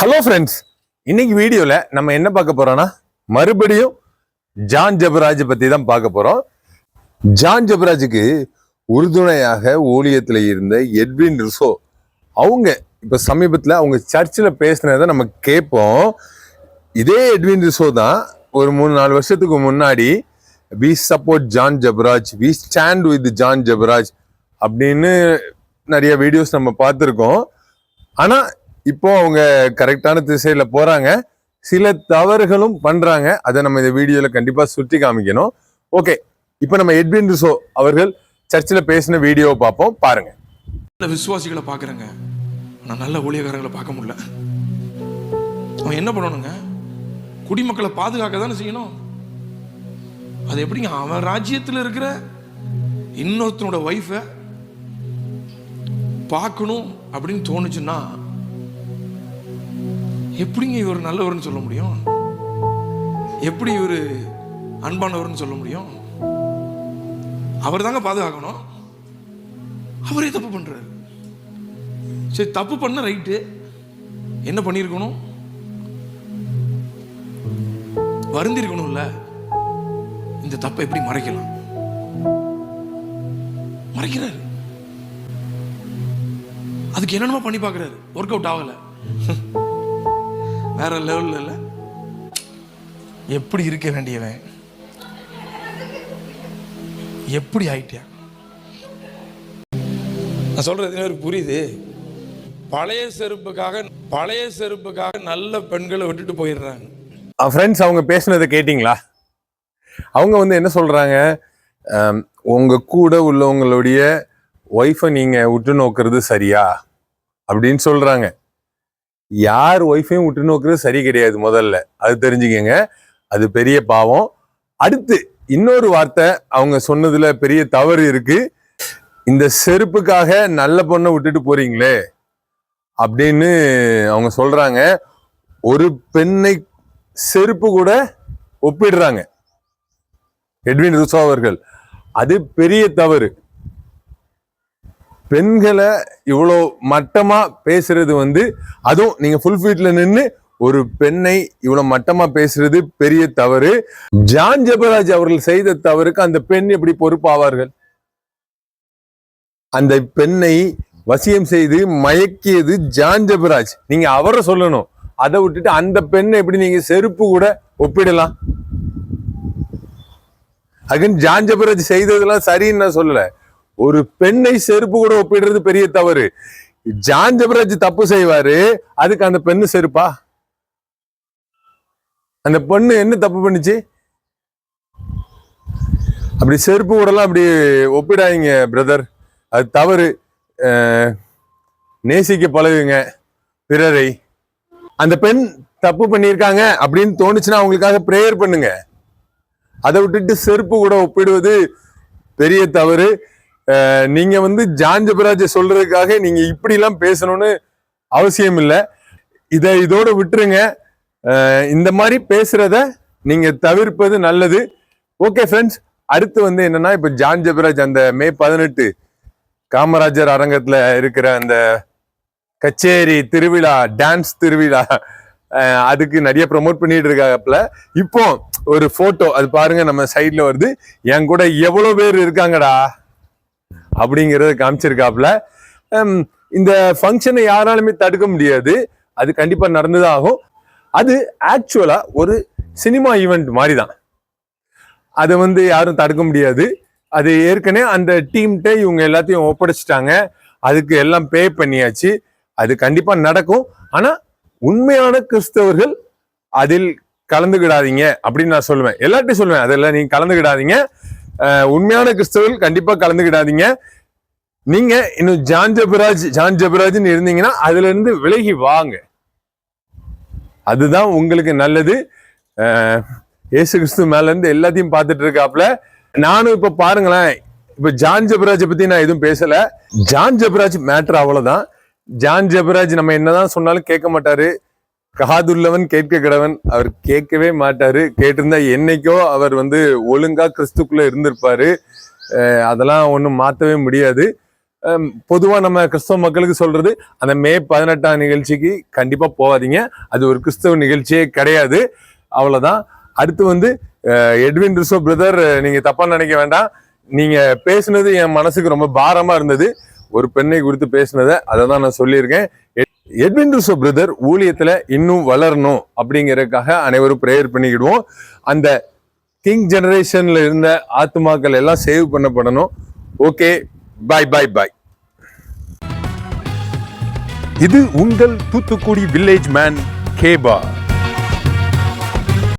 Hello friends இன்னைக்கு வீடியோவில் நம்ம என்ன பார்க்க போறோம்னா மறுபடியும் ஜான் ஜபராஜ் பத்தி தான் பார்க்க போறோம். ஜான் ஜபராஜுக்கு உறுதுணையாக ஊழியத்தில் இருந்த எட்வின் ருசோ அவங்க இப்போ சமீபத்தில் அவங்க சர்ச்சில் பேசினதை நம்ம கேட்போம். இதே எட்வின் ரிசோ தான் ஒரு மூணு நாலு வருஷத்துக்கு முன்னாடி we support John Jebaraj we stand with John Jebaraj அப்படின்னு நிறைய வீடியோஸ் நம்ம பார்த்துருக்கோம். ஆனால் இப்போ அவங்க கரெக்டான திசையில போறாங்க. சில தவறுகளும் பண்றாங்க. அதை நம்ம இந்த வீடியோல கண்டிப்பா சுற்றி காமிக்கணும். ஓகே இப்போ நம்ம எட்வின் ரிசோ அவர்கள் சர்ச்சில் பேசின வீடியோவை பார்ப்போம். பாருங்க. நல்ல விசுவாசிகளை பார்க்குறேங்க. ஆனால் நல்ல ஊழியக்காரங்களை பார்க்க முடியல. அவன் என்ன பண்ணணுங்க? குடிமக்களை பாதுகாக்க தானே செய்யணும்? அது எப்படிங்க? அவன் ராஜ்யத்தில் இருக்கிற இன்னொருத்தனோட ஒய்ஃபை பார்க்கணும் அப்படின்னு தோணுச்சுன்னா எப்படிங்க இவர் நல்லவர்னு சொல்ல முடியும்? எப்படி இவர் அன்பானவர்னு சொல்ல முடியும்? அவர் தாங்க பாதுகாக்கணும். அவரே தப்பு பண்றாரு. சரி தப்பு பண்ண ரைட்டு. என்ன பண்ணியிருக்கணும் வருந்திருக்கணும்ல. இந்த தப்பை எப்படி மறைக்கலாம்? மறைக்கிறாரு. அதுக்கு என்னென்னமோ பண்ணி பார்க்குறாரு. ஒர்க் அவுட் ஆகலை. வேற லெவல்ல இல்ல. எப்படி இருக்க வேண்டியவன்? எப்படி ஆயிட்டியா? நான் சொல்றது எனக்கு புரியுது. பழைய செருப்புக்காக பழைய செருப்புக்காக நல்ல பெண்களை விட்டுட்டு போயிடுறாங்க. ஃப்ரெண்ட்ஸ் அவங்க பேசுனதை கேட்டிங்களா? அவங்க வந்து என்ன சொல்றாங்க? அம், உங்க கூட உள்ளவங்களுடைய ஒய்ஃபை நீங்க உற்று நோக்கிறது சரியா? அப்படின்னு சொல்றாங்க. யார் ஒய்ஃபையும் உற்று நோக்கிறது சரி கிடையாது முதல்ல. அது தெரிஞ்சுக்கங்க. அது பெரிய பாவம். அடுத்து இன்னொரு வார்த்தை அவங்க சொன்னதுல பெரிய தவறு இருக்கு. இந்த செருப்புக்காக நல்ல பொண்ணை விட்டுட்டு போறீங்களே அப்படின்னு அவங்க சொல்றாங்க. ஒரு பெண்ணை செருப்பு கூட ஒப்பிடுறாங்க. எட்வின் ருசோ அவர்கள். அது பெரிய தவறு. பெண்களை இவ்வளோ மட்டமாக பேசுறது வந்து அதுவும் நீங்கள் ஃபுல் ஃபீட்ல நின்று ஒரு பெண்ணை இவ்வளோ மட்டமாக பேசுறது பெரிய தவறு. ஜான் ஜெபராஜ் அவர்கள் செய்த தவறுக்கு அந்த பெண் எப்படி பொறுப்பாவார்கள்? அந்த பெண்ணை வசியம் செய்து மயக்கியது ஜான் ஜெபராஜ். நீங்கள் அவரை சொல்லணும். அதை விட்டுட்டு அந்த பெண்ணை எப்படி நீங்கள் செருப்பு கூட ஒப்பிடலாம்? அதுக்குன்னு ஜான் ஜெபராஜ் செய்ததெல்லாம் சரின்னு நான் சொல்லலை. ஒரு பெண்ணை செருப்பு கூட ஒப்பிடுறது பெரிய தவறு. ஜான் ஜபராஜ் தப்பு செய்வாரு. அதுக்கு அந்த பெண்ணு செருப்பா? அந்த பொண்ணு என்ன தப்பு பண்ணுச்சு? அப்படி செருப்பு கூடலாம் அப்படி ஒப்பிடாதீங்க பிரதர் அது தவறு. நேசிக்க பழகுங்க பிறரை. அந்த பெண் தப்பு பண்ணியிருக்காங்க அப்படின்னு தோணுச்சுன்னா அவங்களுக்காக ப்ரேயர் பண்ணுங்க. அதை விட்டுட்டு செருப்பு கூட ஒப்பிடுவது பெரிய தவறு. நீங்க வந்து ஜாஞ்சபராஜ சொல்றதுக்காக நீங்க இப்படி எல்லாம் பேசணும்னு அவசியம் இல்லை. இதை இதோட விட்டுருங்க. இந்த மாதிரி பேசுறத நீங்க தவிர்ப்பது நல்லது. ஓகே ஃப்ரெண்ட்ஸ் அடுத்து வந்து என்னன்னா இப்ப ஜான் ஜபராஜ் அந்த மே பதினெட்டு காமராஜர் அரங்கத்துல இருக்கிற அந்த கச்சேரி திருவிழா டான்ஸ் திருவிழா அதுக்கு நிறைய ப்ரொமோட் பண்ணிட்டு இருக்காப்புல. இப்போ ஒரு போட்டோ அது பாருங்க நம்ம சைட்ல வருது. என் கூட எவ்வளவு பேர் இருக்காங்கடா? அப்படிங்கிறத காமிச்சிருக்காப்புல. இந்த ஃபங்க்ஷனை யாராலுமே தடுக்க முடியாது. அது கண்டிப்பாக நடந்துதான் ஆகும் அது ஆக்சுவலாக ஒரு சினிமா ஈவெண்ட் மாதிரி தான் அதை வந்து யாரும் தடுக்க முடியாது. அது ஏற்கனவே அந்த டீம்கிட்ட இவங்க எல்லாத்தையும் ஒப்படைச்சிட்டாங்க. அதுக்கு எல்லாம் பே பண்ணியாச்சு. அது கண்டிப்பாக நடக்கும். ஆனால் உண்மையான கிறிஸ்தவர்கள் அதில் கலந்துக்கிடாதீங்க அப்படின்னு நான் சொல்லுவேன். எல்லார்ட்டையும் சொல்லுவேன். அதெல்லாம் நீங்கள் கலந்துக்கிடாதீங்க உண்மையான கிறிஸ்தவர்கள் கண்டிப்பா கலந்துக்கிடாதீங்க. நீங்க இன்னும் ஜான் ஜபராஜ் ஜான் ஜபராஜ்னு இருந்தீங்கன்னா அதுல இருந்து விலகி வாங்க. அதுதான் உங்களுக்கு நல்லது. ஏசு இயேசு கிறிஸ்து மேல இருந்து எல்லாத்தையும் பார்த்துட்டு இருக்காப்ல நானும் இப்ப பாருங்களேன் இப்ப ஜான் ஜபராஜ் பத்தி நான் எதுவும் பேசல. ஜான் ஜபராஜ் மேட்டர் அவ்வளவுதான். ஜான் ஜபராஜ் நம்ம என்னதான் சொன்னாலும் கேட்க மாட்டாரு. காதுள்ளவன் கேட்க கிடவன் அவர் கேட்கவே மாட்டாரு. கேட்டிருந்தா என்னைக்கோ அவர் வந்து ஒழுங்கா கிறிஸ்துக்குள்ள இருந்திருப்பாரு. அதெல்லாம் ஒன்றும் மாற்றவே முடியாது. பொதுவாக நம்ம கிறிஸ்தவ மக்களுக்கு சொல்றது அந்த மே பதினெட்டாம் நிகழ்ச்சிக்கு கண்டிப்பாக போகாதீங்க. அது ஒரு கிறிஸ்தவ நிகழ்ச்சியே கிடையாது. அவ்வளோதான் அடுத்து வந்து எட்வின் ரிசோ பிரதர் நீங்கள் தப்பாக நினைக்க வேண்டாம். நீங்கள் பேசுனது என் மனசுக்கு ரொம்ப பாரமாக இருந்தது. ஒரு பெண்ணை குறித்து பேசினதை அதை தான் நான் சொல்லியிருக்கேன். எட்வின் ருசோ பிரதர் ஊழியத்தில் இன்னும் வளரணும் அப்படிங்கிறதுக்காக அனைவரும் ப்ரேயர் பண்ணிக்கிடுவோம். அந்த கிங் ஜெனரேஷனில் இருந்த ஆத்துமாக்கள் எல்லாம் சேவ் பண்ணப்படணும். ஓகே பாய் பாய் பாய் இது உங்கள் தூத்துக்குடி வில்லேஜ் மேன் கேபா